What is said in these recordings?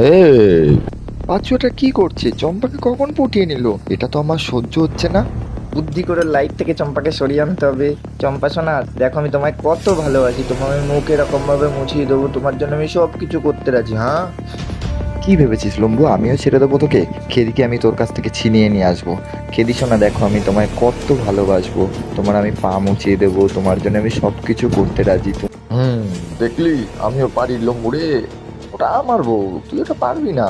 হে পাঁচু এটা কি করছে? চম্পাকে কখন পটিয়ে নিল? এটা তো আমার সহ্য হচ্ছে না। বুদ্ধি করে লাইট থেকে চম্পাকে সরিয়ে আনতে হবে। চম্পা সোনা দেখো আমি তোমায় কত ভালোবাসি। তোমার আমি মুখ এরকম ভাবে মুছিয়ে দেবো। তোমার জন্য আমি সব কিছু করতে রাজি হ্যাঁ? কি ভেবেছিস লম্বু? আমিও ছেড়ে দেবো তোকে। খেদিকে আমি তোর কাছ থেকে ছিনিয়ে নিয়ে আসব। খেদি শোনা দেখো আমি তোমায় কত ভালোবাসবো। তোমার আমি পা মুছিয়ে দেবো। তোমার জন্য আমি সব কিছু করতে রাজি। তো হুম দেখলি? আমিও পারি লম্বু রে। ওটা আমার বউ, তুই ওটা পারবি না।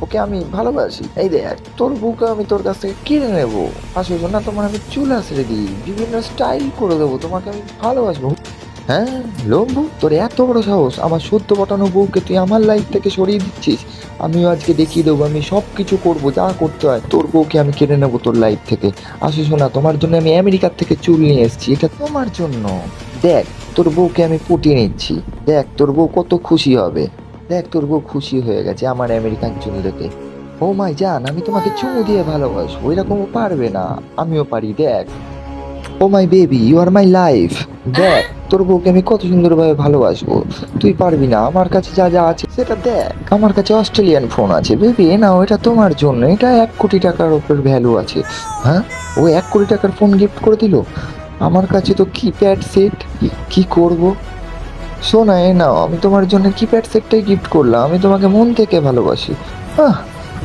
ওকে আমি ভালোবাসি। এই দেখ, তোর বউকে আমি তোর কাছ থেকে কিনে নেব। আসবে না তোমার আমি চুল আসলে দিই। বিভিন্ন স্টাইল করে দেবো, তোমাকে আমি ভালোবাসবো। হ্যাঁ লম্বু, তোর এত বড় সাহস। আমার সদ্য পটানো বউকে তুই আমার লাইফ থেকে সরিয়ে দিচ্ছিস। আমিও আজকে দেখিয়ে দেবো, আমি সব কিছু করব, যা করতে হয়। তোর বউকে আমি কেড়ে নেব তোর লাইফ থেকে। আসো শোনা তোমার জন্য আমি আমেরিকার থেকে চুল নিয়ে এসেছি। এটা তোমার জন্য। দেখ, তোর বউকে আমি পুটিয়ে নিচ্ছি। দেখ, তোর বউ কত খুশি হবে। দেখ, তোর বউ খুশি হয়ে গেছে আমার আমেরিকান দেখে ও মাই জান, আমি তোমাকে চুমু দিয়ে ভালোবাসবো এরকমও পারবে না। আমিও পারি, দেখ। ও my baby, you are my life. দেখ, তোর বউকে আমি কত সুন্দরভাবে ভালোবাসবো। তুই পারবি না, আমার কাছে যা যা আছে সেটা দেখ। আমার কাছে অস্ট্রেলিয়ান ফোন আছে, বেবি নাও, এটা তোমার জন্য, এটা এক কোটি টাকার ওপর ভ্যালু আছে। হ্যাঁ? ও এক কোটি টাকার ফোন গিফট করে দিল? আমার কাছে তো কিপ্যাড সেট কি করব? শোনা এ নাও আমি তোমার জন্য কিপ্যাড সেটটাই গিফট করলাম আমি তোমাকে মন থেকে ভালোবাসি। আহ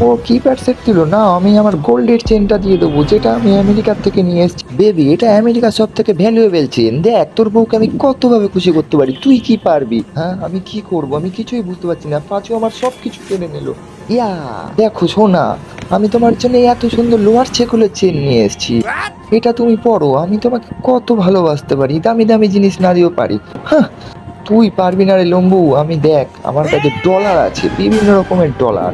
ও কিপ্যাড সেট দিল না আমি আমার গোল্ডের চেনটা দিয়ে দেবো যেটা আমি আমেরিকার থেকে নিয়ে এসেছি। বেবি এটা আমেরিকার সব থেকে ভ্যালুয়েবল চেন দেখ তোর বউকে আমি কতভাবে খুশি করতে পারি তুই কি পারবি? হ্যাঁ আমি কি করব আমি কিছুই বুঝতে পারছি না পাঁচু আমার সব কিছু কেনে নিল। ইয়া দেখো শোনা আমি তোমার জন্য এত সুন্দর লোহার ছেকুলের চেন নিয়ে এসেছি। এটা তুমি পড়ো আমি তোমাকে কত ভালোবাসতে পারি দামি দামি জিনিস না দিয়েও পারি। হ্যাঁ তুই পারবি না রে লম্বু আমি দেখ আমার কাছে ডলার আছে বিভিন্ন রকমের ডলার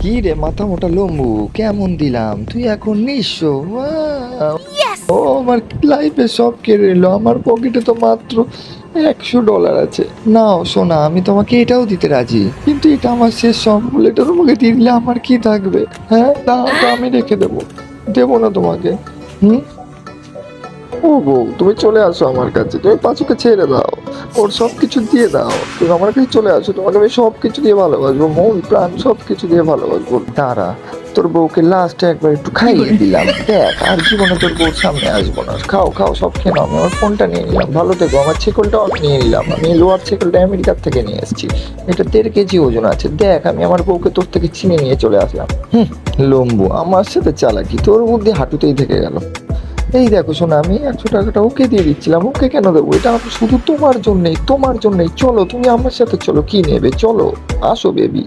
কি রে মাথা মোটা লম্বু কেমন দিলাম? তুই এখন নিঃস্ব ও আমার লাইফে সব কেড়ে নিল আমার পকেটে তো মাত্র একশো ডলার আছে। নাও সোনা আমি তোমাকে এটাও দিতে রাজি কিন্তু এটা আমার শেষ সম্বল এটা তোমাকে দিয়ে দিলে আমার কি থাকবে? হ্যাঁ না তো আমি রেখে দেবো দেবো না তোমাকে হুম? ও বউ তুমি চলে আসো আমার কাছে তুমি পাঁচুকে ছেড়ে দাও। ওর সব কিছু দিয়ে দাও। তুমি আমার কাছে চলে আসো তোমাকে আমি সব কিছু দিয়ে ভালোবাসবো মন প্রাণ সব কিছু দিয়ে ভালোবাসবো। তারা তোর বউকে লাস্টে একবার একটু খাইয়ে দিলাম। দেখ আর জীবনে তোর বউর সামনে আসব না। খাও খাও সব খেয়ে নাও। আমি আমার ফোনটা নিয়ে নিলাম। ভালো থেকো আমার ছেকলটাও আমি নিয়ে নিলাম। আমি লোয়ার ছেকলটা আমেরিকার থেকে নিয়ে এসেছি। এটা দেড় কেজি ওজন আছে। দেখ আমি আমার বউকে তোর থেকে চিনে নিয়ে চলে আসলাম। হুম লম্বু আমার সাথে চালাকি। তোর মধ্যে হাঁটুতেই থেকে গেল। এই দেখো শোনো, আমি একশো টাকাটা ওকে দিয়ে দিচ্ছিলাম। ওকে কেন দেবো? এটা শুধু তোমার জন্যই তোমার জন্যই। চলো, তুমি আমার সাথে চলো, কি নেবে? চলো, আসো বেবি